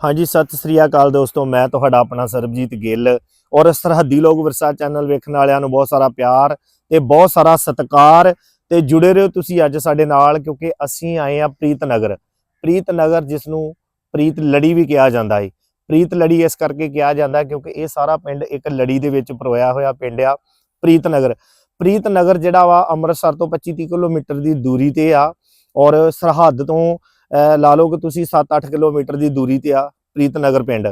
ਹਾਂਜੀ, ਸਤਿ ਸ੍ਰੀ ਅਕਾਲ ਦੋਸਤੋ, ਮੈਂ ਤੁਹਾਡਾ ਆਪਣਾ ਸਰਬਜੀਤ ਗਿੱਲ ਔਰ ਸਰਹੱਦੀ ਲੋਕ ਵਿਰਸਾ ਚੈਨਲ ਵੇਖਣ ਵਾਲਿਆਂ ਨੂੰ ਬਹੁਤ ਸਾਰਾ ਪਿਆਰ ਤੇ ਬਹੁਤ ਸਾਰਾ ਸਤਿਕਾਰ ਤੇ ਜੁੜੇ ਰਹੋ ਤੁਸੀਂ ਅੱਜ ਸਾਡੇ ਨਾਲ ਕਿਉਂਕਿ ਅਸੀਂ ਆਏ ਆ ਪ੍ਰੀਤਨਗਰ। ਪ੍ਰੀਤਨਗਰ ਜਿਸ ਨੂੰ ਪ੍ਰੀਤ ਲੜੀ ਵੀ ਕਿਹਾ ਜਾਂਦਾ ਹੈ ਪ੍ਰੀਤ ਲੜੀ ਇਸ ਕਰਕੇ ਕਿਹਾ ਜਾਂਦਾ ਕਿਉਂਕਿ ਇਹ ਸਾਰਾ ਪਿੰਡ ਇੱਕ ਲੜੀ ਦੇ ਵਿੱਚ ਪਰੋਇਆ ਹੋਇਆ ਪਿੰਡ ਆ ਪ੍ਰੀਤ ਨਗਰ ਪ੍ਰੀਤ ਨਗਰ ਜਿਹੜਾ ਵਾ ਅੰਮ੍ਰਿਤਸਰ ਤੋਂ 25-30 ਕਿਲੋਮੀਟਰ ਦੀ ਦੂਰੀ ਤੇ ਆ ਔਰ ਸਰਹੱਦ ਤੋਂ ਲਾ ਲਓ ਕਿ ਤੁਸੀਂ 7-8 ਕਿਲੋਮੀਟਰ ਦੀ ਦੂਰੀ ਤੇ ਆ ਪ੍ਰੀਤਨਗਰ ਪਿੰਡ।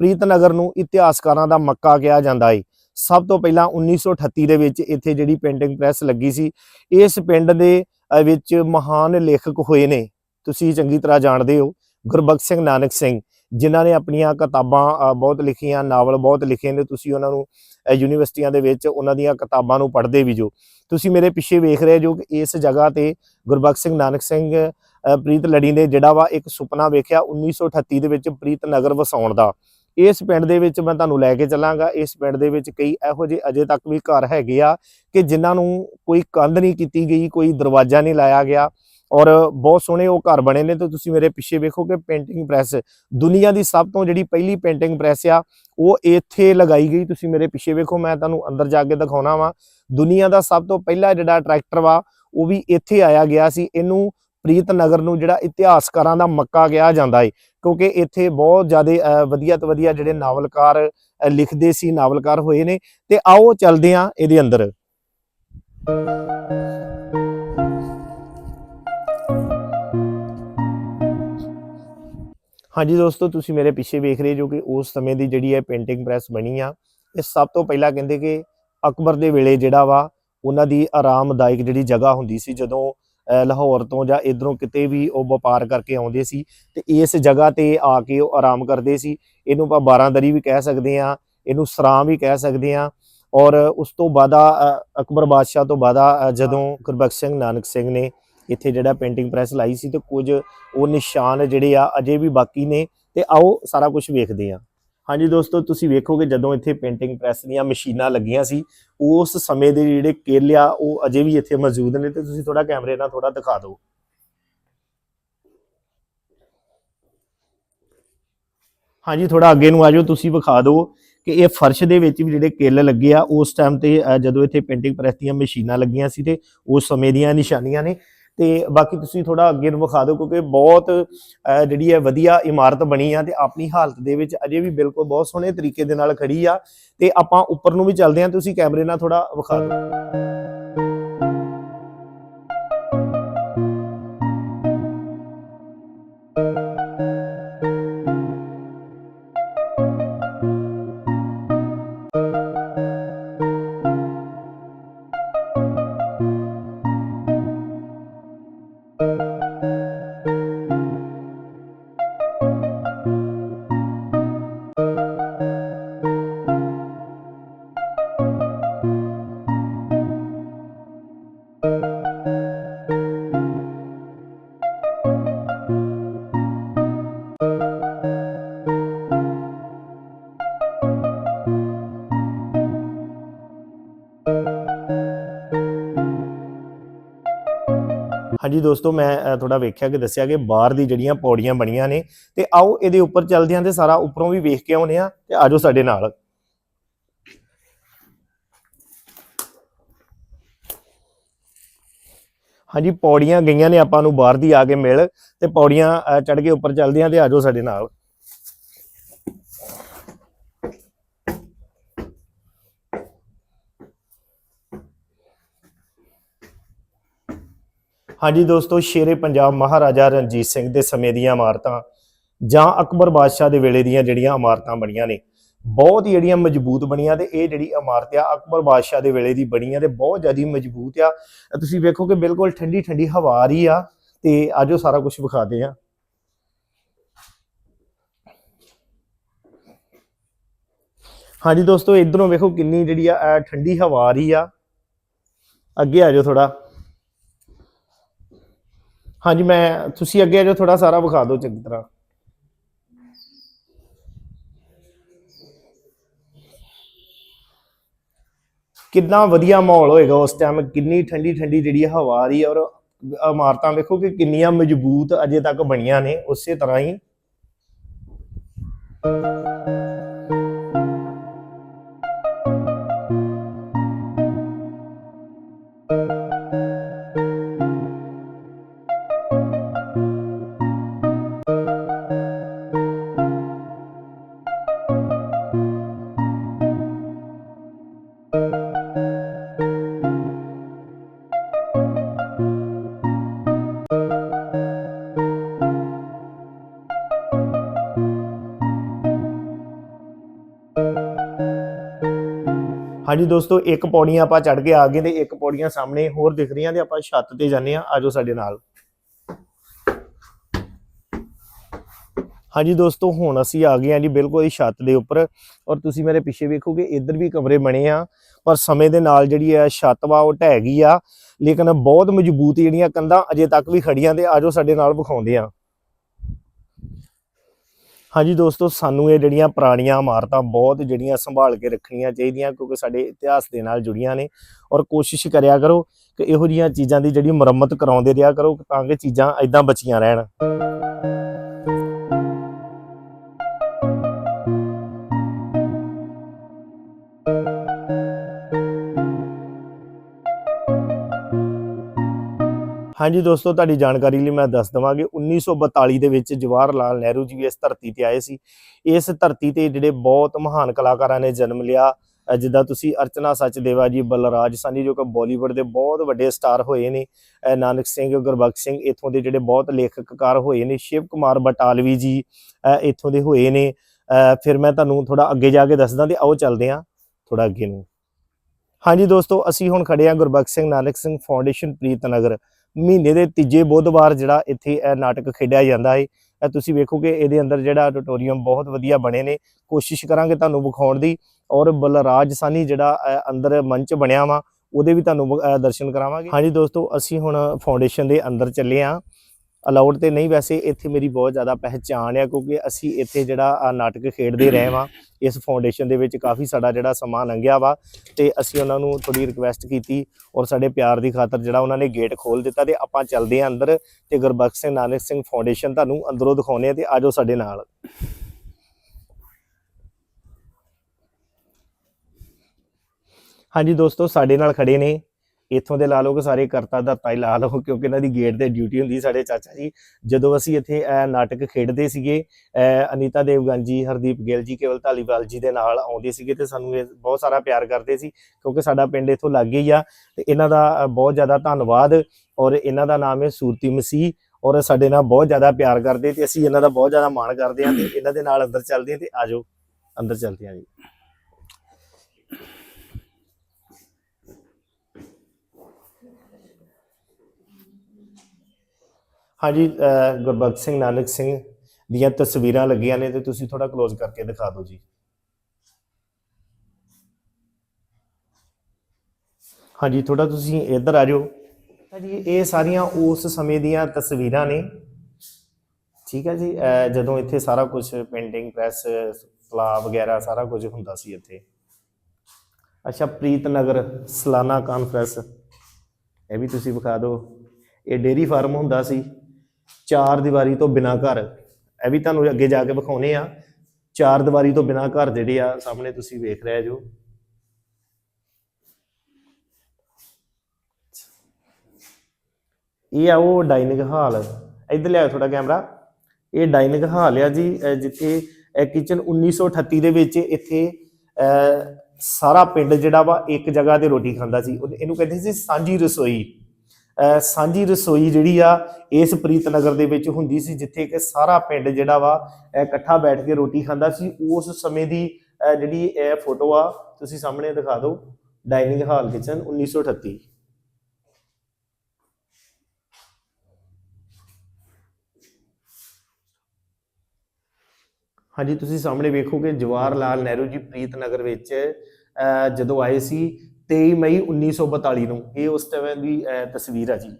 ਪ੍ਰੀਤਨਗਰ ਨੂੰ ਇਤਿਹਾਸਕਾਰਾਂ ਦਾ ਮੱਕਾ ਕਿਹਾ ਜਾਂਦਾ ਏ। ਸਭ ਤੋਂ ਪਹਿਲਾਂ 1938 ਦੇ ਵਿੱਚ ਇੱਥੇ ਜਿਹੜੀ ਪੇਂਟਿੰਗ ਪ੍ਰੈਸ ਲੱਗੀ ਸੀ, ਇਸ ਪਿੰਡ ਦੇ ਵਿੱਚ ਮਹਾਨ ਲੇਖਕ ਹੋਏ ਨੇ। ਤੁਸੀਂ ਚੰਗੀ ਤਰ੍ਹਾਂ ਜਾਣਦੇ ਹੋ, ਗੁਰਬਖਸ਼ ਸਿੰਘ ਨਾਨਕ ਸਿੰਘ, ਜਿਨ੍ਹਾਂ ਨੇ ਆਪਣੀਆਂ ਕਿਤਾਬਾਂ ਬਹੁਤ ਲਿਖੀਆਂ, ਨਾਵਲ ਬਹੁਤ ਲਿਖੇ ਨੇ। ਤੁਸੀਂ ਉਹਨਾਂ ਨੂੰ ਯੂਨੀਵਰਸਿਟੀਆਂ ਦੇ ਵਿੱਚ ਉਹਨਾਂ ਦੀਆਂ ਕਿਤਾਬਾਂ ਨੂੰ ਪੜ੍ਹਦੇ ਵੀ ਜੋ। ਤੁਸੀਂ ਮੇਰੇ ਪਿੱਛੇ ਵੇਖ ਰਹੇ ਜੋ ਕਿ ਇਸ ਜਗ੍ਹਾ ਤੇ ਗੁਰਬਖਸ਼ ਸਿੰਘ ਨਾਨਕ ਸਿੰਘ ਪ੍ਰੀਤ ਲੜੀ ਨੇ ਜਿਹੜਾ ਵਾ ਇੱਕ ਸੁਪਨਾ ਵੇਖਿਆ 1938 ਦੇ ਵਿੱਚ ਪ੍ਰੀਤ ਨਗਰ ਵਸਾਉਣ ਦਾ। ਇਸ ਪਿੰਡ ਦੇ ਵਿੱਚ ਮੈਂ ਤੁਹਾਨੂੰ ਲੈ ਕੇ ਚੱਲਾਂਗਾ। ਇਸ ਪਿੰਡ ਦੇ ਵਿੱਚ ਕਈ ਇਹੋ ਜਿਹੇ ਅਜੇ ਤੱਕ ਵੀ ਘਰ ਹੈਗੇ ਆ ਕਿ ਜਿਨ੍ਹਾਂ ਨੂੰ ਕੋਈ ਕੰਧ ਨਹੀਂ ਕੀਤੀ ਗਈ, ਕੋਈ ਦਰਵਾਜ਼ਾ ਨਹੀਂ ਲਾਇਆ ਗਿਆ ਔਰ ਬਹੁਤ ਸੋਹਣੇ ਉਹ ਘਰ ਬਣੇ ਨੇ ਤੇ ਤੁਸੀਂ ਮੇਰੇ ਪਿੱਛੇ ਵੇਖੋ ਕਿ ਪੇਂਟਿੰਗ ਪ੍ਰੈਸ ਦੁਨੀਆ ਦੀ ਸਭ ਤੋਂ ਜਿਹੜੀ ਪਹਿਲੀ ਪੇਂਟਿੰਗ ਪ੍ਰੈਸ ਆ, ਉਹ ਇੱਥੇ ਲਗਾਈ ਗਈ। ਤੁਸੀਂ ਮੇਰੇ ਪਿੱਛੇ ਵੇਖੋ, ਮੈਂ ਤੁਹਾਨੂੰ ਅੰਦਰ ਜਾ ਕੇ ਦਿਖਾਉਣਾ ਵਾ। ਦੁਨੀਆ ਦਾ ਸਭ ਤੋਂ ਪਹਿਲਾ ਜਿਹੜਾ ਟਰੈਕਟਰ ਵਾ, ਉਹ ਵੀ ਇੱਥੇ ਆਇਆ ਗਿਆ ਸੀ। ਇਹਨੂੰ ਪ੍ਰੀਤ ਨਗਰ ਨੂੰ ਜਿਹੜਾ ਇਤਿਹਾਸਕਾਰਾਂ ਦਾ ਮੱਕਾ ਕਿਹਾ ਜਾਂਦਾ ਹੈ ਕਿਉਂਕਿ ਇੱਥੇ ਬਹੁਤ ਜ਼ਿਆਦਾ ਵਧੀਆ ਤੋਂ ਵਧੀਆ ਜਿਹੜੇ ਨਾਵਲਕਾਰ ਲਿਖਦੇ ਸੀ, ਨਾਵਲਕਾਰ ਹੋਏ ਨੇ, ਤੇ ਆਓ ਚੱਲਦੇ ਹਾਂ ਇਹਦੇ ਅੰਦਰ। ਹਾਂਜੀ ਦੋਸਤੋ, ਤੁਸੀਂ ਮੇਰੇ ਪਿੱਛੇ ਵੇਖ ਰਹੇ ਜੋ ਕਿ ਉਸ ਸਮੇਂ ਦੀ ਜਿਹੜੀ ਹੈ ਪੇਂਟਿੰਗ ਪ੍ਰੈਸ ਬਣੀ ਆ, ਇਹ ਸਭ ਤੋਂ ਪਹਿਲਾਂ ਕਹਿੰਦੇ ਕਿ ਅਕਬਰ ਦੇ ਵੇਲੇ ਜਿਹੜਾ ਵਾ, ਉਹਨਾਂ ਦੀ ਆਰਾਮਦਾਇਕ ਜਿਹੜੀ ਜਗ੍ਹਾ ਹੁੰਦੀ ਸੀ, ਜਦੋਂ ਲਾਹੌਰ ਤੋਂ ਜਾਂ ਇਧਰੋਂ ਕਿਤੇ ਵੀ ਉਹ ਵਪਾਰ ਕਰਕੇ ਆਉਂਦੇ ਸੀ ਤੇ ਇਸ ਜਗ੍ਹਾ ਤੇ ਆ ਕੇ ਉਹ ਆਰਾਮ ਕਰਦੇ ਸੀ। ਇਹਨੂੰ ਆਪਾਂ ਬਾਰਾਂਦਰੀ ਵੀ ਕਹਿ ਸਕਦੇ ਆ ਇਹਨੂੰ ਸਰਾਂ ਵੀ ਕਹਿ ਸਕਦੇ ਆ ਔਰ ਉਸ ਤੋਂ ਬਾਅਦ ਅਕਬਰ ਬਾਦਸ਼ਾਹ ਤੋਂ ਬਾਅਦ ਜਦੋਂ ਗੁਰਬਖਸ਼ ਸਿੰਘ ਨਾਨਕ ਸਿੰਘ ਨੇ ਇੱਥੇ ਜਿਹੜਾ ਪੇਂਟਿੰਗ ਪ੍ਰੈਸ ਲਾਈ ਸੀ ਤੇ ਕੁਝ ਉਹ ਨਿਸ਼ਾਨ ਜਿਹੜੇ ਆ ਅਜੇ ਵੀ ਬਾਕੀ ਨੇ ਤੇ ਆਓ ਸਾਰਾ ਕੁਝ ਵੇਖਦੇ ਆ ਹਾਂਜੀ ਦੋਸਤੋ, ਤੁਸੀਂ ਵੇਖੋਗੇ ਜਦੋਂ ਇੱਥੇ ਪੇਂਟਿੰਗ ਪ੍ਰੈਸ ਦੀਆਂ ਮਸ਼ੀਨਾਂ ਲੱਗੀਆਂ ਸੀ, ਉਸ ਸਮੇਂ ਦੇ ਜਿਹੜੇ ਕੇਲੇ ਆ ਉਹ ਅਜੇ ਵੀ ਇੱਥੇ ਮੌਜੂਦ ਨੇ ਤੇ ਤੁਸੀਂ ਥੋੜਾ ਕੈਮਰੇ ਨਾਲ ਥੋੜਾ ਦਿਖਾ ਦਿਓ। ਹਾਂਜੀ ਥੋੜਾ ਅੱਗੇ ਨੂੰ ਆ ਜਾਓ, ਤੁਸੀਂ ਵਿਖਾ ਦਿਓ ਕਿ ਇਹ ਫਰਸ਼ ਦੇ ਵਿੱਚ ਵੀ ਜਿਹੜੇ ਕਿੱਲ ਲੱਗੇ ਆ, ਉਸ ਟਾਈਮ ਤੇ ਜਦੋਂ ਇੱਥੇ ਪੇਂਟਿੰਗ ਪ੍ਰੈਸ ਦੀਆਂ ਮਸ਼ੀਨਾਂ ਲੱਗੀਆਂ ਸੀ ਤੇ ਉਸ ਸਮੇਂ ਦੀਆਂ ਨਿਸ਼ਾਨੀਆਂ ਨੇ। ਤੇ ਬਾਕੀ ਤੁਸੀਂ ਥੋੜਾ ਅੱਗੇ ਨੂੰ ਵਿਖਾ ਦਿਓ ਕਿਉਂਕਿ ਬਹੁਤ ਅ, ਜਿਹੜੀ ਹੈ ਵਧੀਆ ਇਮਾਰਤ ਬਣੀ ਆ ਤੇ ਆਪਣੀ ਹਾਲਤ ਦੇ ਵਿੱਚ ਅਜੇ ਵੀ ਬਿਲਕੁਲ ਬਹੁਤ ਸੋਹਣੇ ਤਰੀਕੇ ਦੇ ਨਾਲ ਖੜੀ ਆ ਤੇ ਆਪਾਂ ਉੱਪਰ ਨੂੰ ਵੀ ਚੱਲਦੇ ਹਾਂ ਤੁਸੀਂ ਕੈਮਰੇ ਨਾਲ ਥੋੜਾ ਵਿਖਾ ਦਿਓ। ਹਾਂਜੀ ਦੋਸਤੋ, ਮੈਂ ਥੋੜਾ ਵੇਖਿਆ ਕਿ ਦੱਸਿਆ ਕਿ ਬਾਹਰ ਦੀ ਜਿਹੜੀਆਂ ਪੌੜੀਆਂ ਬਣੀਆਂ ਨੇ, ਤੇ ਆਓ ਇਹਦੇ ਉੱਪਰ ਚੱਲਦੇ ਹਾਂ ਤੇ ਸਾਰਾ ਉੱਪਰੋਂ ਵੀ ਵੇਖ ਕੇ ਆਉਨੇ ਆ ਤੇ ਆਜੋ ਸਾਡੇ ਨਾਲ। ਹਾਂਜੀ, ਪੌੜੀਆਂ ਗਈਆਂ ਨੇ ਆਪਾਂ ਨੂੰ ਬਾਹਰ ਦੀ ਆ ਕੇ ਮਿਲ ਤੇ ਪੌੜੀਆਂ ਚੜ ਕੇ ਉੱਪਰ ਚੱਲਦੇ ਹਾਂ ਤੇ ਆਜੋ ਸਾਡੇ ਨਾਲ। ਹਾਂਜੀ ਦੋਸਤੋ, ਸ਼ੇਰੇ ਪੰਜਾਬ ਮਹਾਰਾਜਾ ਰਣਜੀਤ ਸਿੰਘ ਦੇ ਸਮੇਂ ਦੀਆਂ ਇਮਾਰਤਾਂ ਜਾਂ ਅਕਬਰ ਬਾਦਸ਼ਾਹ ਦੇ ਵੇਲੇ ਦੀਆਂ ਜਿਹੜੀਆਂ ਇਮਾਰਤਾਂ ਬਣੀਆਂ ਨੇ, ਬਹੁਤ ਜਿਹੜੀਆਂ ਮਜ਼ਬੂਤ ਬਣੀਆਂ ਤੇ ਇਹ ਜਿਹੜੀ ਇਮਾਰਤ ਆ, ਅਕਬਰ ਬਾਦਸ਼ਾਹ ਦੇ ਵੇਲੇ ਦੀ ਬਣੀ ਆ ਤੇ ਬਹੁਤ ਜ਼ਿਆਦਾ ਮਜ਼ਬੂਤ ਆ। ਤੁਸੀਂ ਵੇਖੋ ਕਿ ਬਿਲਕੁਲ ਠੰਡੀ ਠੰਡੀ ਹਵਾ ਆ ਰਹੀ ਆ ਤੇ ਆਜੋ ਸਾਰਾ ਕੁਝ ਵਿਖਾਦੇ ਆ। ਹਾਂਜੀ ਦੋਸਤੋ, ਇਧਰੋਂ ਵੇਖੋ ਕਿੰਨੀ ਜਿਹੜੀ ਆ ਠੰਡੀ ਹਵਾ ਆ ਰਹੀ ਆ। ਅੱਗੇ ਆ ਜਾਓ ਥੋੜਾ ਹਾਂਜੀ, ਮੈਂ, ਤੁਸੀਂ ਅੱਗੇ ਆ ਜਾਓ ਥੋੜਾ ਸਾਰਾ ਵਿਖਾ ਦਿਓ ਚੰਗੀ ਤਰ੍ਹਾਂ। ਕਿੰਨਾ ਵਧੀਆ ਮਾਹੌਲ ਹੋਏਗਾ ਉਸ ਟਾਈਮ ਕਿੰਨੀ ਠੰਡੀ ਠੰਡੀ ਜਿਹੜੀ ਹਵਾ ਆ ਰਹੀ ਹੈ ਔਰ ਇਮਾਰਤਾਂ ਵੇਖੋ ਕਿ ਕਿੰਨੀਆਂ ਮਜ਼ਬੂਤ ਅਜੇ ਤੱਕ ਬਣੀਆਂ ਨੇ, ਉਸੇ ਤਰ੍ਹਾਂ ਹੀ। ਹਾਂਜੀ ਦੋਸਤੋ, ਇੱਕ ਪੌੜੀਆਂ ਆਪਾਂ ਚੜ ਕੇ ਆ ਗਏ ਤੇ ਇੱਕ ਪੌੜੀਆਂ ਸਾਹਮਣੇ ਹੋਰ ਦਿਖ ਰਹੀਆਂ ਤੇ ਆਪਾਂ ਛੱਤ ਤੇ ਜਾਂਦੇ ਆ ਆਜੋ ਸਾਡੇ ਨਾਲ। ਹਾਂਜੀ ਦੋਸਤੋ, ਹੁਣ ਅਸੀਂ ਆ ਗਏ ਆ ਜੀ ਬਿਲਕੁਲ ਹੀ ਛੱਤ ਦੇ ਉੱਪਰ ਔਰ ਤੁਸੀਂ ਮੇਰੇ ਪਿੱਛੇ ਵੇਖੋਗੇ, ਇੱਧਰ ਵੀ ਕਮਰੇ ਬਣੇ ਆ, ਪਰ ਸਮੇਂ ਦੇ ਨਾਲ ਜਿਹੜੀ ਹੈ ਛੱਤ ਵਾ ਉਹ ਢਹਿ ਗਈ ਆ, ਲੇਕਿਨ ਬਹੁਤ ਮਜ਼ਬੂਤ ਜਿਹੜੀਆਂ ਕੰਧਾਂ ਅਜੇ ਤੱਕ ਵੀ ਖੜੀਆਂ ਤੇ ਆਜੋ ਸਾਡੇ ਨਾਲ ਵਿਖਾਉਂਦੇ ਆ ਹਾਂਜੀ ਦੋਸਤੋ, ਸਾਨੂੰ ਇਹ ਜਿਹੜੀਆਂ ਪੁਰਾਣੀਆਂ ਇਮਾਰਤਾਂ ਬਹੁਤ ਜਿਹੜੀਆਂ ਸੰਭਾਲ ਕੇ ਰੱਖਣੀਆਂ ਚਾਹੀਦੀਆਂ ਕਿਉਂਕਿ ਸਾਡੇ ਇਤਿਹਾਸ ਦੇ ਨਾਲ ਜੁੜੀਆਂ ਨੇ ਔਰ ਕੋਸ਼ਿਸ਼ ਕਰਿਆ ਕਰੋ ਕਿ ਇਹੋ ਜਿਹੀਆਂ ਚੀਜ਼ਾਂ ਦੀ ਜਿਹੜੀ ਮੁਰੰਮਤ ਕਰਾਉਂਦੇ ਰਿਹਾ ਕਰੋ ਤਾਂ ਕਿ ਚੀਜ਼ਾਂ ਐਦਾਂ ਬਚੀਆਂ ਰਹਿਣ। ਹਾਂਜੀ ਦੋਸਤੋ, ਤੁਹਾਡੀ ਜਾਣਕਾਰੀ ਲਈ ਮੈਂ ਦੱਸ ਦਵਾਂ ਕਿ 1942 ਦੇ ਵਿੱਚ ਜਵਾਹਰ ਲਾਲ ਨਹਿਰੂ ਜੀ ਵੀ ਇਸ ਧਰਤੀ ਤੇ ਆਏ ਸੀ। ਇਸ ਧਰਤੀ ਤੇ ਜਿਹੜੇ ਬਹੁਤ ਮਹਾਨ ਕਲਾਕਾਰਾਂ ਨੇ ਜਨਮ ਲਿਆ ਜਿੱਦਾਂ ਤੁਸੀਂ ਅਰਚਨਾ ਸਚਦੇਵਾ ਜੀ, ਬਲਰਾਜ ਸਾਨੀ ਜੋ ਕਿ ਬਾਲੀਵੁੱਡ ਦੇ ਬਹੁਤ ਵੱਡੇ ਸਟਾਰ ਹੋਏ ਨੇ ਨਾਨਕ ਸਿੰਘ, ਗੁਰਬਖਸ਼ ਸਿੰਘ, ਇਥੋਂ ਦੇ ਜਿਹੜੇ ਬਹੁਤ ਲੇਖਕਕਾਰ ਹੋਏ ਨੇ, ਸ਼ਿਵ ਕੁਮਾਰ ਬਟਾਲਵੀ ਜੀ, ਅਹ ਇਥੋਂ ਦੇ ਹੋਏ ਨੇ। ਫਿਰ ਮੈਂ ਤੁਹਾਨੂੰ ਥੋੜਾ ਅੱਗੇ ਜਾ ਕੇ ਦੱਸਦਾ ਤੇ ਆਓ ਚੱਲਦੇ ਹਾਂ ਥੋੜਾ ਅੱਗੇ ਨੂੰ। ਹਾਂਜੀ ਦੋਸਤੋ, ਅਸੀਂ ਹੁਣ ਖੜੇ ਹਾਂ ਗੁਰਬਖਸ਼ ਸਿੰਘ, ਨਾਨਕ ਸਿੰਘ ਫਾਊਂਡੇਸ਼ਨ ਪ੍ਰੀਤਨਗਰ। ਮਹੀਨੇ ਦੇ ਤੀਜੇ ਬੁੱਧਵਾਰ ਜਿਹੜਾ ਇੱਥੇ ਇਹ ਨਾਟਕ ਖੇਡਿਆ ਜਾਂਦਾ ਹੈ। ਇਹ ਤੁਸੀਂ ਵੇਖੋਗੇ ਇਹਦੇ ਅੰਦਰ ਜਿਹੜਾ ਆਡੀਟੋਰੀਅਮ ਬਹੁਤ ਵਧੀਆ ਬਣੇ ਨੇ। ਕੋਸ਼ਿਸ਼ ਕਰਾਂਗੇ ਤੁਹਾਨੂੰ ਵਿਖਾਉਣ ਦੀ ਔਰ ਬਲਰਾਜ ਸਾਨੀ ਜਿਹੜਾ ਅੰਦਰ ਮੰਚ ਬਣਿਆ ਵਾ, ਉਹਦੇ ਵੀ ਤੁਹਾਨੂੰ ਵਿ- ਦਰਸ਼ਨ ਕਰਾਵਾਂਗੇ। ਹਾਂਜੀ ਦੋਸਤੋ, ਅਸੀਂ ਹੁਣ ਫਾਊਂਡੇਸ਼ਨ ਦੇ ਅੰਦਰ ਚੱਲੇ ਆ। ਅਲਾਉਡ ਤੇ ਨਹੀਂ ਵੈਸੇ ਇੱਥੇ ਮੇਰੀ ਬਹੁਤ ਜ਼ਿਆਦਾ ਪਹਿਚਾਣ ਆ ਕਿਉਂਕਿ ਅਸੀਂ ਇੱਥੇ ਜਿਹੜਾ ਨਾਟਕ ਖੇਡਦੇ ਰਹੇ ਵਾਂ, ਇਸ ਫਾਊਂਡੇਸ਼ਨ ਦੇ ਵਿੱਚ ਕਾਫੀ ਸਾਡਾ ਜਿਹੜਾ ਸਮਾਂ ਲੰਘਿਆ ਵਾ ਤੇ ਅਸੀਂ ਉਹਨਾਂ ਨੂੰ ਥੋੜੀ ਰਿਕਵੈਸਟ ਕੀਤੀ ਔਰ ਸਾਡੇ ਪਿਆਰ ਦੀ ਖਾਤਰ ਜਿਹੜਾ ਉਹਨਾਂ ਨੇ ਗੇਟ ਖੋਲ ਦਿੱਤਾ ਤੇ ਆਪਾਂ ਚੱਲਦੇ ਆਂ ਅੰਦਰ ਤੇ ਗੁਰਬਖਸ਼ ਸਿੰਘ ਨਾਨਕ ਸਿੰਘ ਫਾਊਂਡੇਸ਼ਨ ਤੁਹਾਨੂੰ ਅੰਦਰੋਂ ਦਿਖਾਉਣੇ ਆ ਤੇ ਆਜੋ ਸਾਡੇ ਨਾਲ। ਹਾਂਜੀ ਦੋਸਤੋ, ਸਾਡੇ ਨਾਲ ਖੜੇ ਨੇ ਇੱਥੋਂ ਦੇ ਲਾ ਲਓ ਕਿ ਸਾਰੇ ਕਰਤਾ ਧਰਤਾ ਹੀ ਲਾ ਲਓ ਕਿਉਂਕਿ ਇਹਨਾਂ ਦੀ ਗੇਟ ਤੇ ਡਿਊਟੀ ਹੁੰਦੀ ਸਾਡੇ ਚਾਚਾ ਜੀ। ਜਦੋਂ ਅਸੀਂ ਇੱਥੇ ਨਾਟਕ ਖੇਡਦੇ ਸੀਗੇ ਅਹ, ਅਨੀਤਾ ਦੇਵਗਨ ਜੀ ਹਰਦੀਪ ਗਿੱਲ ਜੀ ਕੇਵਲ ਧਾਲੀਵਾਲ ਜੀ ਦੇ ਨਾਲ ਆਉਂਦੇ ਸੀਗੇ ਤੇ ਸਾਨੂੰ ਇਹ ਬਹੁਤ ਸਾਰਾ ਪਿਆਰ ਕਰਦੇ ਸੀ ਕਿਉਂਕਿ ਸਾਡਾ ਪਿੰਡ ਇੱਥੋਂ ਲੱਗੇ ਹੀ ਆ। ਤੇ ਇਹਨਾਂ ਦਾ ਬਹੁਤ ਜ਼ਿਆਦਾ ਧੰਨਵਾਦ ਔਰ ਇਹਨਾਂ ਦਾ ਨਾਮ ਹੈ ਸੂਰਤੀ ਮਸੀਹ ਔਰ ਸਾਡੇ ਨਾਲ ਬਹੁਤ ਜ਼ਿਆਦਾ ਪਿਆਰ ਕਰਦੇ ਤੇ ਅਸੀਂ ਇਹਨਾਂ ਦਾ ਬਹੁਤ ਜ਼ਿਆਦਾ ਮਾਣ ਕਰਦੇ ਹਾਂ ਤੇ ਇਹਨਾਂ ਦੇ ਨਾਲ ਅੰਦਰ ਚੱਲਦੇ ਹਾਂ ਤੇ ਆਜੋ ਅੰਦਰ ਚੱਲਦੇ ਹਾਂ ਜੀ। ਹਾਂਜੀ ਅ, ਗੁਰਬਖਸ਼ ਸਿੰਘ ਨਾਨਕ ਸਿੰਘ ਦੀਆਂ ਤਸਵੀਰਾਂ ਲੱਗੀਆਂ ਨੇ ਤੇ ਤੁਸੀਂ ਥੋੜਾ ক্লোਜ਼ ਕਰਕੇ ਦਿਖਾ ਦਿਓ ਜੀ। ਹਾਂਜੀ ਥੋੜਾ ਤੁਸੀਂ ਇੱਧਰ ਆ ਜਾਓ ਹਾਂਜੀ ਇਹ ਸਾਰੀਆਂ ਉਸ ਸਮੇਂ ਦੀਆਂ ਤਸਵੀਰਾਂ ਨੇ। ਠੀਕ ਹੈ ਜੀ ਜਦੋਂ ਇੱਥੇ ਸਾਰਾ ਕੁਝ ਪੇਂਟਿੰਗ ਪ੍ਰੈਸ ਪਲਾ ਵਗੈਰਾ ਸਾਰਾ ਕੁਝ ਹੁੰਦਾ ਸੀ ਇੱਥੇ। ਅੱਛਾ ਪ੍ਰੀਤ ਨਗਰ ਸਲਾਨਾ ਕਾਨਫਰੰਸ ਇਹ ਵੀ ਤੁਸੀਂ ਵਿਖਾ ਦਿਓ। ਇਹ ਡੇਰੀ ਫਾਰਮ ਹੁੰਦਾ ਸੀ। ਚਾਰ ਦੀਵਾਰੀ ਤੋਂ ਬਿਨਾ ਘਰ। ਇਹ ਵੀ ਤੁਹਾਨੂੰ ਅੱਗੇ ਜਾ ਕੇ ਵਿਖਾਉਨੇ ਆ। ਚਾਰ ਦੀਵਾਰੀ ਤੋਂ ਬਿਨਾ ਘਰ ਜਿਹੜੇ ਆ ਸਾਹਮਣੇ ਤੁਸੀਂ ਵੇਖ ਰਹੇ ਜੋ। ਇਹ ਆ ਉਹ ਡਾਈਨਿੰਗ ਹਾਲ ਇੱਧਰ ਲਿਆ ਥੋੜਾ ਕੈਮਰਾ। ਇਹ ਡਾਈਨਿੰਗ ਹਾਲ ਆ ਜੀ ਜਿੱਥੇ ਕਿਚਨ 1938 ਦੇ ਵਿੱਚ ਇੱਥੇ ਅਹ, ਸਾਰਾ ਪਿੰਡ ਜਿਹੜਾ ਵਾ ਇੱਕ ਜਗ੍ਹਾ ਤੇ ਰੋਟੀ ਖਾਂਦਾ ਸੀ। ਉਹਨੇ- ਇਹਨੂੰ ਕਹਿੰਦੇ ਸੀ ਸਾਂਝੀ ਰਸੋਈ। ਸਾਂਝੀ ਰਸੋਈ ਜਿਹੜੀ ਆ ਇਸ ਪ੍ਰੀਤ ਨਗਰ ਦੇ ਵਿੱਚ ਹੁੰਦੀ ਸੀ ਜਿੱਥੇ ਕਿ ਸਾਰਾ ਪਿੰਡ ਜਿਹੜਾ ਵਾ ਇਕੱਠਾ ਬੈਠ ਕੇ ਰੋਟੀ ਖਾਂਦਾ ਸੀ। ਉਸ ਸਮੇਂ ਦੀ ਜਿਹੜੀ ਇਹ ਫੋਟੋ ਆ ਤੁਸੀਂ ਸਾਹਮਣੇ ਦਿਖਾ ਦਿਓ। ਡਾਈਨਿੰਗ ਹਾਲ ਕਿਚਨ 1938 ਹਾਂਜੀ ਤੁਸੀਂ ਸਾਹਮਣੇ ਵੇਖੋਗੇ ਜਵਾਹਰ ਲਾਲ ਨਹਿਰੂ ਜੀ ਪ੍ਰੀਤ ਨਗਰ ਵਿੱਚ ਅਹ, ਜਦੋਂ ਆਏ ਸੀ 23 ਮਈ 1942 ਨੂੰ। ਇਹ ਉਸ ਟਾਈਮ ਦੀ ਅਹ, ਤਸਵੀਰ ਆ ਜੀ।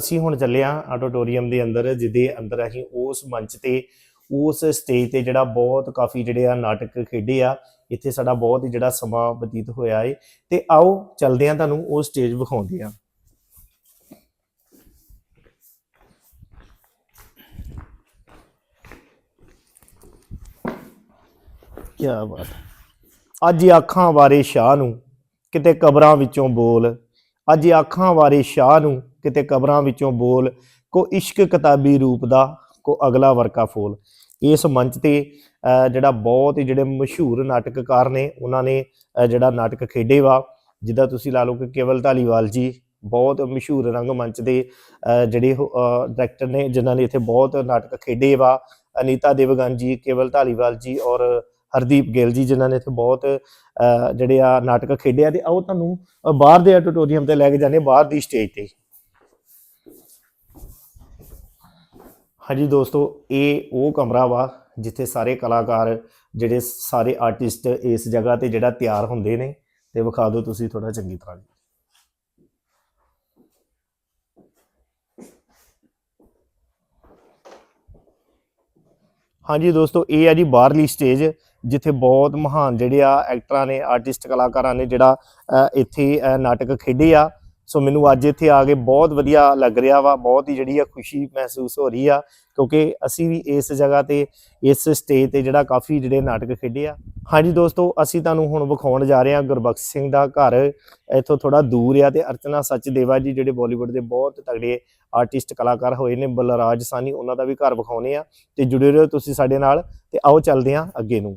ਅਸੀਂ ਹੁਣ ਚੱਲੇ ਹਾਂ ਆਡੀਟੋਰੀਅਮ ਦੇ ਅੰਦਰ, ਜਿਹਦੇ ਅੰਦਰ ਅਸੀਂ ਉਸ ਮੰਚ ਤੇ, ਉਸ ਸਟੇਜ ਤੇ ਜਿਹੜਾ ਬਹੁਤ ਕਾਫੀ ਜਿਹੜੇ ਆ ਨਾਟਕ ਖੇਡੇ ਆ, ਇੱਥੇ ਸਾਡਾ ਬਹੁਤ ਹੀ ਜਿਹੜਾ ਸਮਾਂ ਬਤੀਤ ਹੋਇਆ ਏ। ਤੇ ਆਓ ਚੱਲਦੇ ਹਾਂ ਤੁਹਾਨੂੰ ਉਹ ਸਟੇਜ ਵਿਖਾਉਂਦੇ ਹਾਂ। ਕੀ ਬਾਤ। ਅੱਜ ਅੱਖਾਂ ਬਾਰੇ ਸ਼ਾਹ ਨੂੰ ਕਿਤੇ ਕਬਰਾਂ ਵਿੱਚੋਂ ਬੋਲ ਅੱਜ ਇਹ ਅੱਖਾਂ ਵਾਰੇ ਸ਼ਾਹ ਨੂੰ ਕਿਤੇ ਕਬਰਾਂ ਵਿੱਚੋਂ ਬੋਲ, ਕੋ ਇਸ਼ਕ ਕਿਤਾਬੀ ਰੂਪ ਦਾ, ਕੋ ਅਗਲਾ ਵਰਕਾ ਫੋਲ। ਇਸ ਮੰਚ ਤੇ ਜਿਹੜਾ ਬਹੁਤ ਹੀ ਜਿਹੜੇ ਮਸ਼ਹੂਰ ਨਾਟਕਕਾਰ ਨੇ, ਉਹਨਾਂ ਨੇ ਜਿਹੜਾ ਨਾਟਕ ਖੇਡੇ ਵਾ, ਜਿੱਦਾਂ ਤੁਸੀਂ ਲਾ ਲਓ ਕਿ ਕੇਵਲ ਧਾਲੀਵਾਲ ਜੀ, ਬਹੁਤ ਮਸ਼ਹੂਰ ਰੰਗਮੰਚ ਦੇ ਜਿਹੜੇ ਡਾਇਰੈਕਟਰ ਨੇ, ਜਿਨ੍ਹਾਂ ਨੇ ਇੱਥੇ ਬਹੁਤ ਨਾਟਕ ਖੇਡੇ ਵਾ। ਅਨੀਤਾ ਦੇਵਗਨ ਜੀ, ਕੇਵਲ ਧਾਲੀਵਾਲ ਜੀ ਔਰ ਹਰਦੀਪ ਗਿੱਲ ਜੀ ਜਿਨ੍ਹਾਂ ਨੇ ਇੱਥੇ ਬਹੁਤ ਅਹ, ਜਿਹੜੇ ਆ ਨਾਟਕ ਖੇਡਿਆ ਤੇ ਆਓ ਤੁਹਾਨੂੰ ਬਾਹਰ ਦੇ ਆਡੀਟੋਰੀਅਮ ਤੇ ਲੈ ਕੇ ਜਾਂਦੇ ਬਾਹਰ ਦੀ ਸਟੇਜ ਤੇ ਹਾਂਜੀ ਦੋਸਤੋ ਇਹ ਉਹ ਕਮਰਾ ਵਾ ਜਿੱਥੇ ਸਾਰੇ ਕਲਾਕਾਰ ਜਿਹੜੇ ਸਾਰੇ ਆਰਟਿਸਟ ਇਸ ਜਗ੍ਹਾ ਤੇ ਜਿਹੜਾ ਤਿਆਰ ਹੁੰਦੇ ਨੇ ਤੇ ਵਿਖਾ ਦਿਓ ਤੁਸੀਂ ਥੋੜਾ ਚੰਗੀ ਤਰ੍ਹਾਂ ਜੀ। ਹਾਂਜੀ ਦੋਸਤੋ ਇਹ ਆ ਜੀ ਬਾਹਰਲੀ ਸਟੇਜ ਜਿੱਥੇ ਬਹੁਤ ਮਹਾਨ ਜਿਹੜੇ ਆ ਐਕਟਰਾਂ ਨੇ, ਆਰਟਿਸਟ ਕਲਾਕਾਰਾਂ ਨੇ ਜਿਹੜਾ ਇੱਥੇ ਨਾਟਕ ਖੇਡੇ ਆ। ਸੋ ਮੈਨੂੰ ਅੱਜ ਇੱਥੇ ਆ ਕੇ ਬਹੁਤ ਵਧੀਆ ਲੱਗ ਰਿਹਾ ਵਾ, ਬਹੁਤ ਹੀ ਜਿਹੜੀ ਆ ਖੁਸ਼ੀ ਮਹਿਸੂਸ ਹੋ ਰਹੀ ਆ, ਕਿਉਂਕਿ ਅਸੀਂ ਵੀ ਇਸ ਜਗ੍ਹਾ ਤੇ, ਇਸ ਸਟੇਜ ਤੇ ਜਿਹੜਾ ਕਾਫੀ ਜਿਹੜੇ ਨਾਟਕ ਖੇਡੇ ਆ। ਹਾਂਜੀ ਦੋਸਤੋ, ਅਸੀਂ ਤੁਹਾਨੂੰ ਹੁਣ ਵਿਖਾਉਣ ਜਾ ਰਹੇ ਹਾਂ ਗੁਰਬਖਸ਼ ਸਿੰਘ ਦਾ ਘਰ। ਇੱਥੋਂ ਥੋੜਾ ਦੂਰ ਆ ਤੇ ਅਰਚਨਾ ਸੱਚਦੇਵਾ ਜੀ ਜਿਹੜੇ ਬਾਲੀਵੁੱਡ ਦੇ ਬਹੁਤ ਤਗੜੇ ਆਰਟਿਸਟ ਕਲਾਕਾਰ ਹੋਏ ਨੇ, ਬਲਰਾਜ ਸਾਨੀ ਉਹਨਾਂ ਦਾ ਵੀ ਘਰ ਵਿਖਾਉਣੇ ਆ। ਤੇ ਜੁੜੇ ਰਹੋ ਤੁਸੀਂ ਸਾਡੇ ਨਾਲ ਤੇ ਆਓ ਚੱਲਦੇ ਹਾਂ ਅੱਗੇ ਨੂੰ।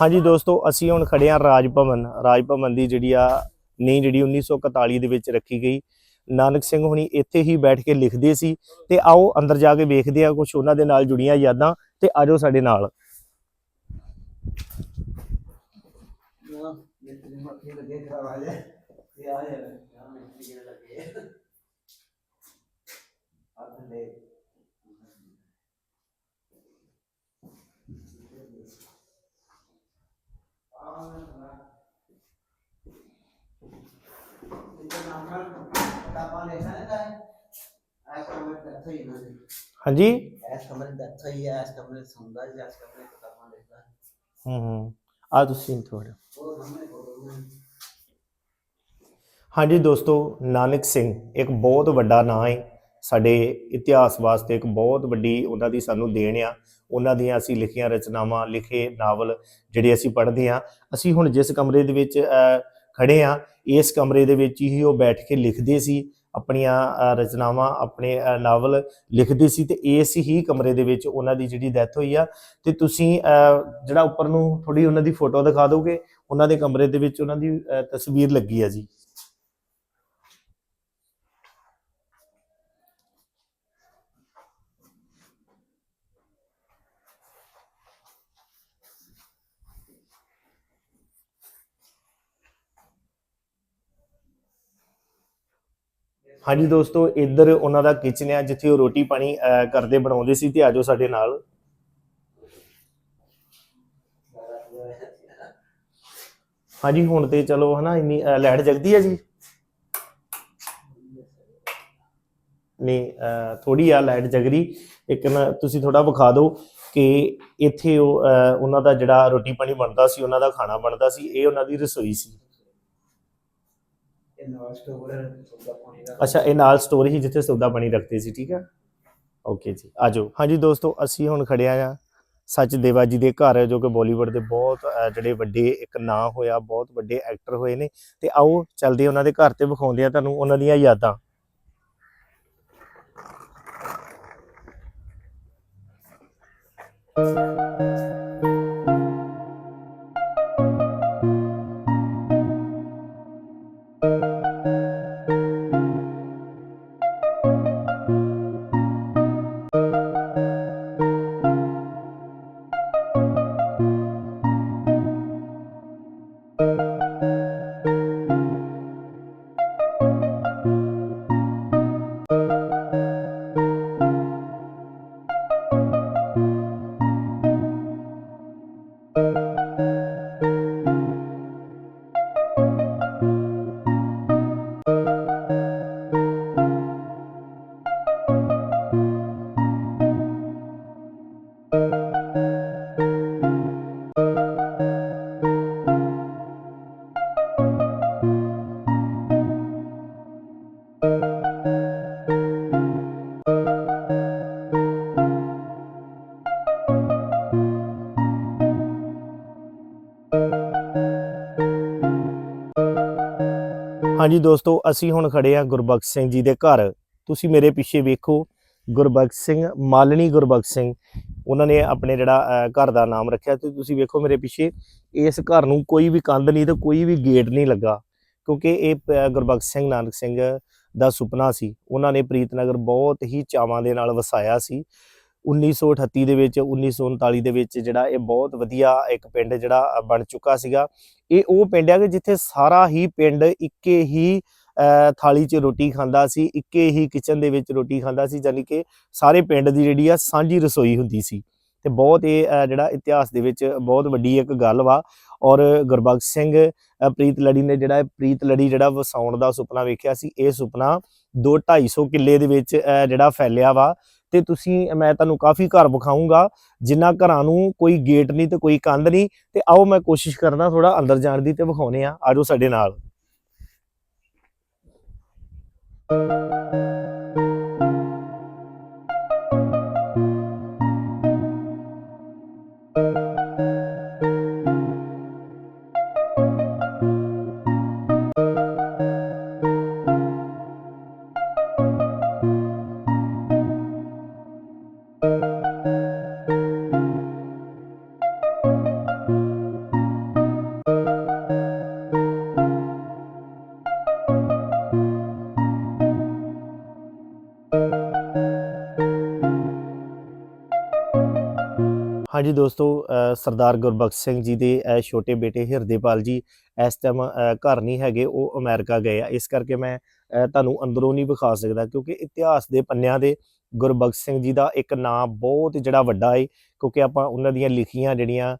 ਹਾਂਜੀ ਦੋਸਤੋ, ਅਸੀਂ ਹੁਣ ਖੜੇ ਹਾਂ ਰਾਜ ਭਵਨ ਰਾਜ ਭਵਨ ਦੀ ਜਿਹੜੀ ਆ ਨੀਂਹ ਜਿਹੜੀ 1941 ਦੇ ਵਿੱਚ ਰੱਖੀ ਗਈ। ਨਾਨਕ ਸਿੰਘ ਹੁਣੀ ਇੱਥੇ ਹੀ ਬੈਠ ਕੇ ਲਿਖਦੇ ਸੀ ਤੇ ਆਓ ਅੰਦਰ ਜਾ ਕੇ ਵੇਖਦੇ ਆ ਕੁਝ ਉਹਨਾਂ ਦੇ ਨਾਲ ਜੁੜੀਆਂ ਯਾਦਾਂ ਤੇ ਆਜੋ ਸਾਡੇ ਨਾਲ। ਹਾਂਜੀ? ਐਸ ਕਮਰੇ ਦਾ ਅੱਛਾ ਹੀ ਹੈ। ਐਸ ਕਮਰੇ ਸੁਣਦਾ ਜੀ ਐਸ ਕਮਰੇ ਕਿਤਾਬਾਂ ਲਿਖਦਾ ਹੂੰ ਹੂੰ ਆ ਤੁਸੀਂ ਥੋੜਾ ਉਹ ਸਾਹਮਣੇ ਕੋਲ ਹਾਂਜੀ ਦੋਸਤੋ ਨਾਨਕ ਸਿੰਘ ਇੱਕ ਬਹੁਤ ਵੱਡਾ ਨਾਂ ਹੈ ਸਾਡੇ ਇਤਿਹਾਸ ਵਾਸਤੇ ਇੱਕ ਬਹੁਤ ਵੱਡੀ ਉਹਨਾਂ ਦੀ ਸਾਨੂੰ ਦੇਣ ਆ। ਉਹਨਾਂ ਦੀਆਂ ਅਸੀਂ ਲਿਖੀਆਂ ਰਚਨਾਵਾਂ ਲਿਖੇ ਨਾਵਲ ਜਿਹੜੇ ਅਸੀਂ ਪੜ੍ਹਦੇ ਆ। ਅਸੀਂ ਹੁਣ ਜਿਸ ਕਮਰੇ ਦੇ ਵਿੱਚ ਖੜੇ ਆ, ਇਸ ਕਮਰੇ ਦੇ ਵਿੱਚ ਹੀ ਉਹ ਬੈਠ ਕੇ ਲਿਖਦੇ ਸੀ, ਆਪਣੀਆਂ ਰਚਨਾਵਾਂ, ਆਪਣੇ ਨਾਵਲ ਲਿਖਦੇ ਸੀ ਤੇ ਇਸ ਹੀ ਕਮਰੇ ਦੇ ਵਿੱਚ ਉਹਨਾਂ ਦੀ ਜਿਹੜੀ ਡੈਥ ਹੋਈ ਆ। ਤੇ ਤੁਸੀਂ ਜਿਹੜਾ ਉੱਪਰ ਨੂੰ ਥੋੜੀ ਉਹਨਾਂ ਦੀ ਫੋਟੋ ਦਿਖਾ ਦੋਗੇ, ਉਹਨਾਂ ਦੇ ਕਮਰੇ ਦੇ ਵਿੱਚ ਉਹਨਾਂ ਦੀ ਤਸਵੀਰ ਲੱਗੀ ਆ ਜੀ। ਹਾਂਜੀ ਦੋਸਤੋ ਇੱਧਰ ਉਹਨਾਂ ਦਾ ਕਿਚਨ ਆ ਜਿੱਥੇ ਉਹ ਰੋਟੀ ਪਾਣੀ ਕਰਦੇ ਬਣਾਉਂਦੇ ਸੀ ਤੇ ਆਜੋ ਸਾਡੇ ਨਾਲ। ਹਾਂਜੀ ਹੁਣ ਤੇ ਚਲੋ ਹਨਾ ਇੰਨੀ ਲਾਈਟ ਜਗਦੀ ਹੈ ਜੀ? ਨਹੀਂ ਥੋੜੀ ਆ ਲਾਈਟ ਜਗ ਰਹੀ ਇੱਕ ਨਾ ਤੁਸੀਂ ਥੋੜਾ ਵਿਖਾ ਦਿਓ ਕਿ ਇੱਥੇ ਉਹ ਅਹ, ਉਹਨਾਂ ਦਾ ਜਿਹੜਾ ਰੋਟੀ ਪਾਣੀ ਬਣਦਾ ਸੀ ਉਹਨਾਂ ਦਾ ਖਾਣਾ ਬਣਦਾ ਸੀ ਇਹ ਉਹਨਾਂ ਦੀ ਰਸੋਈ ਸੀ। ਇਹ ਨਵਾਂ ਸਟੋਰ ਸੁਣਦਾ ਪਾਣੀ ਦਾ। ਅੱਛਾ, ਇਹ ਨਾਲ ਸਟੋਰ ਹੀ ਜਿੱਥੇ ਸੌਦਾ ਪਾਣੀ ਰੱਖਦੇ ਸੀ, ਠੀਕ ਹੈ? ਓਕੇ ਜੀ ਆਜੋ ਹਾਂਜੀ ਦੋਸਤੋ, ਅਸੀਂ ਹੁਣ ਖੜਿਆ ਆ ਸੱਚ ਦੇਵਾ ਜੀ ਦੇ ਘਰ, ਜੋ ਕਿ ਬਾਲੀਵੁੱਡ ਦੇ ਬਹੁਤ ਜਿਹੜੇ ਵੱਡੇ ਇੱਕ ਨਾਂ ਹੋਇਆ, ਬਹੁਤ ਵੱਡੇ ਐਕਟਰ ਹੋਏ ਨੇ। ਤੇ ਆਓ, ਚਲਦੇ ਉਹਨਾਂ ਦੇ ਘਰ ਤੇ ਵਿਖਾਉਂਦੇ ਆ ਤੁਹਾਨੂੰ ਉਹਨਾਂ ਦੀਆਂ ਯਾਦਾਂ। ਹਾਂਜੀ ਦੋਸਤੋ, ਅਸੀਂ ਹੁਣ ਖੜੇ ਆ ਗੁਰਬਖਸ਼ ਸਿੰਘ ਜੀ ਦੇ ਘਰ। ਤੁਸੀਂ ਮੇਰੇ ਪਿੱਛੇ ਵੇਖੋ, ਗੁਰਬਖਸ਼ ਸਿੰਘ, ਮਾਲਣੀ ਗੁਰਬਖਸ਼ ਸਿੰਘ। ਉਹਨਾਂ ਨੇ ਆਪਣੇ ਜਿਹੜਾ ਘਰ ਦਾ ਨਾਮ ਰੱਖਿਆ ਤੇ ਤੁਸੀਂ ਵੇਖੋ ਮੇਰੇ ਪਿੱਛੇ, ਇਸ ਘਰ ਨੂੰ ਕੋਈ ਵੀ ਕੰਧ ਨਹੀਂ ਤੇ ਕੋਈ ਵੀ ਗੇਟ ਨਹੀਂ ਲੱਗਾ। ਕਿਉਂਕਿ ਇਹ ਗੁਰਬਖਸ਼ ਸਿੰਘ ਨਾਨਕ ਸਿੰਘ ਦਾ ਸੁਪਨਾ ਸੀ। ਉਹਨਾਂ ਨੇ ਪ੍ਰੀਤਨਗਰ ਬਹੁਤ ਹੀ ਚਾਵਾਂ ਦੇ ਨਾਲ ਵਸਾਇਆ ਸੀ। 1938 ਦੇ ਵਿੱਚ 1939 ਦੇ ਵਿੱਚ ਜਿਹੜਾ ਇਹ ਬਹੁਤ ਵਧੀਆ ਇੱਕ ਪਿੰਡ ਜਿਹੜਾ ਬਣ ਚੁੱਕਾ ਸੀਗਾ। ਇਹ ਉਹ ਪਿੰਡ ਹੈ ਕਿ ਜਿੱਥੇ ਸਾਰਾ ਹੀ ਪਿੰਡ ਇੱਕੇ ਹੀ ਥਾਲੀ 'ਚ ਰੋਟੀ ਖਾਂਦਾ ਸੀ ਇੱਕੇ ਹੀ ਕਿਚਨ ਦੇ ਵਿੱਚ ਰੋਟੀ ਖਾਂਦਾ ਸੀ ਯਾਨੀ ਕਿ ਸਾਰੇ ਪਿੰਡ ਦੀ ਜਿਹੜੀ ਆ ਸਾਂਝੀ ਰਸੋਈ ਹੁੰਦੀ ਸੀ। ਤੇ ਬਹੁਤ ਇਹ ਜਿਹੜਾ ਇਤਿਹਾਸ ਦੇ ਵਿੱਚ ਬਹੁਤ ਵੱਡੀ ਇੱਕ ਗੱਲ ਵਾ। ਔਰ ਗੁਰਬਖਸ਼ ਸਿੰਘ ਪ੍ਰੀਤ ਲੜੀ ਨੇ ਜਿਹੜਾ ਪ੍ਰੀਤ ਲੜੀ ਜਿਹੜਾ ਵਸਾਉਣ ਦਾ ਸੁਪਨਾ ਵੇਖਿਆ ਸੀ ਇਹ ਸੁਪਨਾ 2 250 ਕਿੱਲੇ ਦੇ ਵਿੱਚ ਅਹ, ਜਿਹੜਾ ਫੈਲਿਆ ਵਾ। ਤੇ ਤੁਸੀਂ, ਮੈਂ ਤੁਹਾਨੂੰ ਕਾਫੀ ਘਰ ਵਿਖਾਉਂਗਾ ਜਿਨ੍ਹਾਂ ਘਰਾਂ ਨੂੰ ਕੋਈ ਗੇਟ ਨਹੀਂ ਤੇ ਕੋਈ ਕੰਧ ਨਹੀਂ, ਤੇ ਆਓ ਮੈਂ ਕੋਸ਼ਿਸ਼ ਕਰਦਾ ਥੋੜਾ ਅੰਦਰ ਜਾਣ ਦੀ ਤੇ ਵਿਖਾਉਨੇ ਆ ਆਜੋ ਸਾਡੇ ਨਾਲ। ਹਾਂਜੀ ਦੋਸਤੋ ਸਰਦਾਰ ਗੁਰਬਖਸ਼ ਸਿੰਘ ਜੀ ਦੇ ਛੋਟੇ ਬੇਟੇ ਹਿਰਦੇਪਾਲ ਜੀ ਇਸ ਟਾਈਮ ਘਰ ਨਹੀਂ ਹੈਗੇ, ਉਹ ਅਮਰੀਕਾ ਗਏ ਆ। ਇਸ ਕਰਕੇ ਮੈਂ ਤੁਹਾਨੂੰ ਅੰਦਰੋਂ ਨਹੀਂ ਵਿਖਾ ਸਕਦਾ ਕਿਉਂਕਿ ਇਤਿਹਾਸ ਦੇ ਪੰਨਿਆਂ ਦੇ ਗੁਰਬਖਸ਼ ਸਿੰਘ ਜੀ ਦਾ ਇੱਕ ਨਾਮ ਬਹੁਤ ਜਿਹੜਾ ਵੱਡਾ ਹੈ ਕਿਉਂਕਿ ਆਪਾਂ ਉਹਨਾਂ ਦੀਆਂ ਲਿਖੀਆਂ ਜਿਹੜੀਆਂ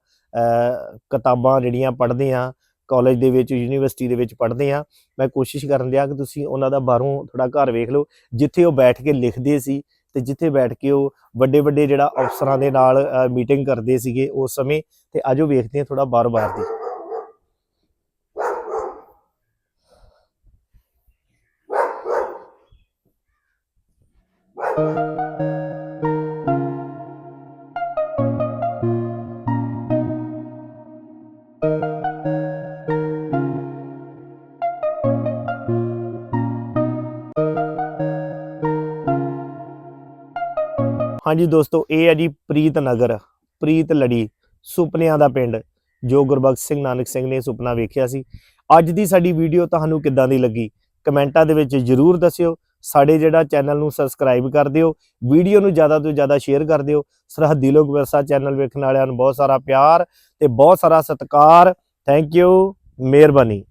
ਕਿਤਾਬਾਂ ਜਿਹੜੀਆਂ ਪੜ੍ਹਦੇ ਆ ਕਾਲਜ ਦੇ ਵਿੱਚ ਯੂਨੀਵਰਸਿਟੀ ਦੇ ਵਿੱਚ ਪੜ੍ਹਦੇ ਆ ਮੈਂ ਕੋਸ਼ਿਸ਼ ਕਰਨ ਦਿਆ ਕਿ ਤੁਸੀਂ ਉਹਨਾਂ ਦਾ ਬਾਹਰੋਂ ਥੋੜਾ ਘਰ ਵੇਖ ਲਓ। ਜਿੱਥੇ ਉਹ ਬੈਠ ਕੇ ਲਿਖਦੇ ਸੀ ਤੇ ਜਿੱਥੇ ਬੈਠ ਕੇ ਉਹ ਵੱਡੇ ਵੱਡੇ ਜਿਹੜਾ ਅਫਸਰਾਂ ਦੇ ਨਾਲ ਮੀਟਿੰਗ ਕਰਦੇ ਸੀਗੇ ਉਸ ਸਮੇਂ, ਤੇ ਅੱਜ ਉਹ ਵੇਖਦੇ ਹਾਂ ਥੋੜਾ ਬਾਰ-ਬਾਰ ਦੀ। ਹਾਂਜੀ ਦੋਸਤੋ, ਇਹ ਹੈ ਜੀ ਪ੍ਰੀਤ ਨਗਰ, ਪ੍ਰੀਤ ਲੜੀ, ਸੁਪਨਿਆਂ ਦਾ ਪਿੰਡ, ਜੋ ਗੁਰਬਖਸ਼ ਸਿੰਘ ਨਾਨਕ ਸਿੰਘ ਨੇ ਸੁਪਨਾ ਵੇਖਿਆ ਸੀ। ਅੱਜ ਦੀ ਸਾਡੀ ਵੀਡੀਓ ਤੁਹਾਨੂੰ ਕਿੱਦਾਂ ਦੀ ਲੱਗੀ? ਕਮੈਂਟਾਂ ਦੇ ਵਿੱਚ ਜਰੂਰ ਦੱਸਿਓ। ਸਾਡੇ ਜਿਹੜਾ ਚੈਨਲ ਨੂੰ ਸਬਸਕ੍ਰਾਈਬ ਕਰ ਦਿਓ। ਵੀਡੀਓ ਨੂੰ ਜ਼ਿਆਦਾ ਤੋਂ ਜ਼ਿਆਦਾ ਸ਼ੇਅਰ ਕਰ ਦਿਓ। ਸਰਹੱਦੀ ਲੋਕ ਵਿਰਸਾ ਚੈਨਲ ਵੇਖਣ ਵਾਲਿਆਂ ਨੂੰ ਬਹੁਤ ਸਾਰਾ ਪਿਆਰ ਤੇ ਬਹੁਤ ਸਾਰਾ ਸਤਿਕਾਰ। ਥੈਂਕ ਯੂ ਮਿਹਰਬਾਨੀ।